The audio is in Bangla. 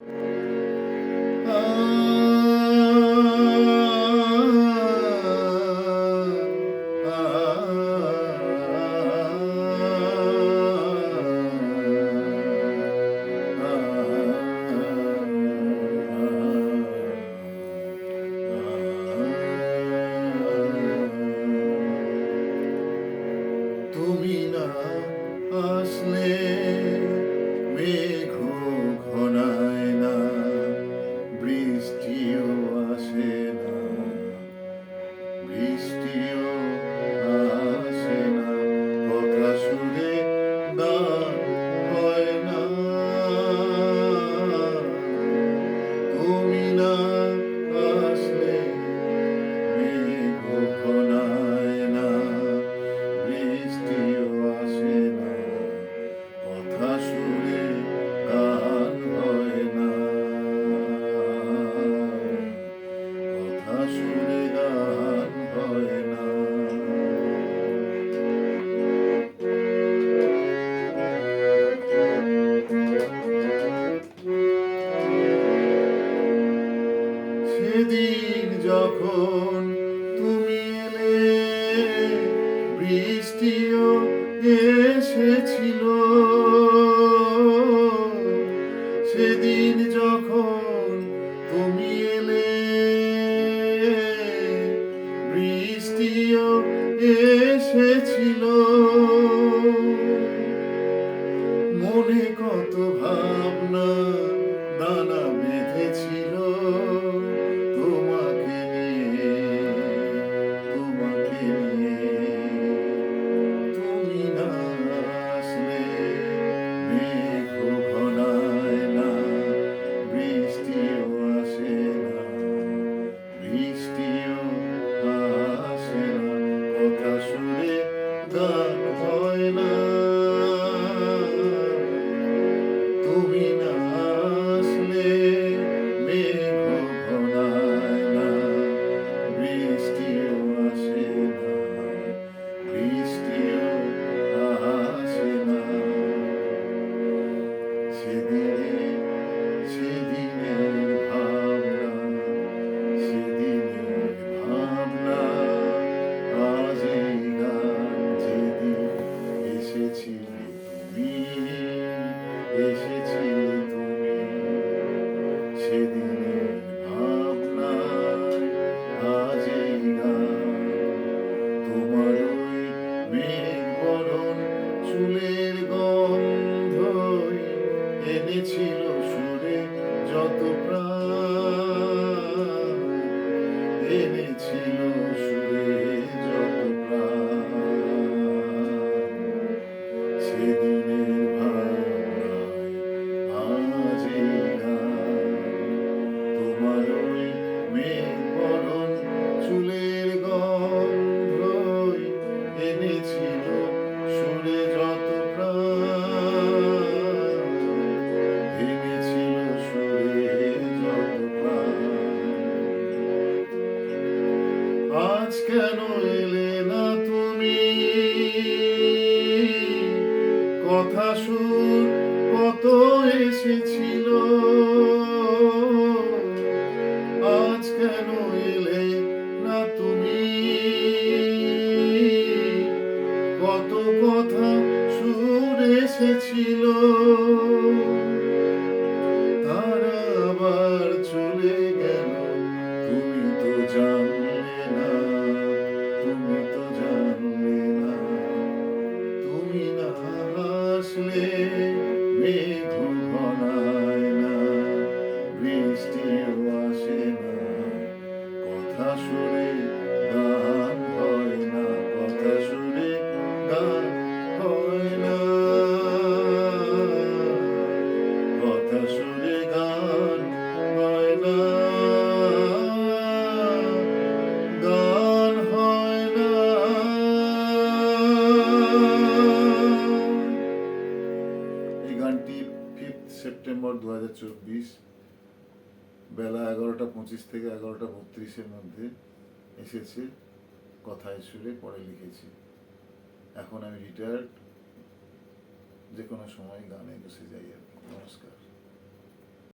you. Krishna. সেদিন যখন তুমি এলে, বৃষ্টিও এসেছিল। সেদিন যখন তুমি এলে, বৃষ্টিও এসেছিল। মনে কত ভাবনা, দানা এনেছিল সুরে যত প্রাণ এনেছিল সুরে রইলে না তুমি? কথা শুন, কত এসেছিল। আজ কেন এলে না তুমি? কত কথা সুর এসেছিল। me, me. এই গানটি ফিফথ সেপ্টেম্বর দু হাজার চব্বিশ বেলা এগারোটা পঁচিশ থেকে এগারোটা বত্রিশের মধ্যে এসেছে, কথায় সুরে পরে লিখেছি। এখন আমি রিটায়ার্ড যে কোনো সময় গানে বসে যাই আর নমস্কার।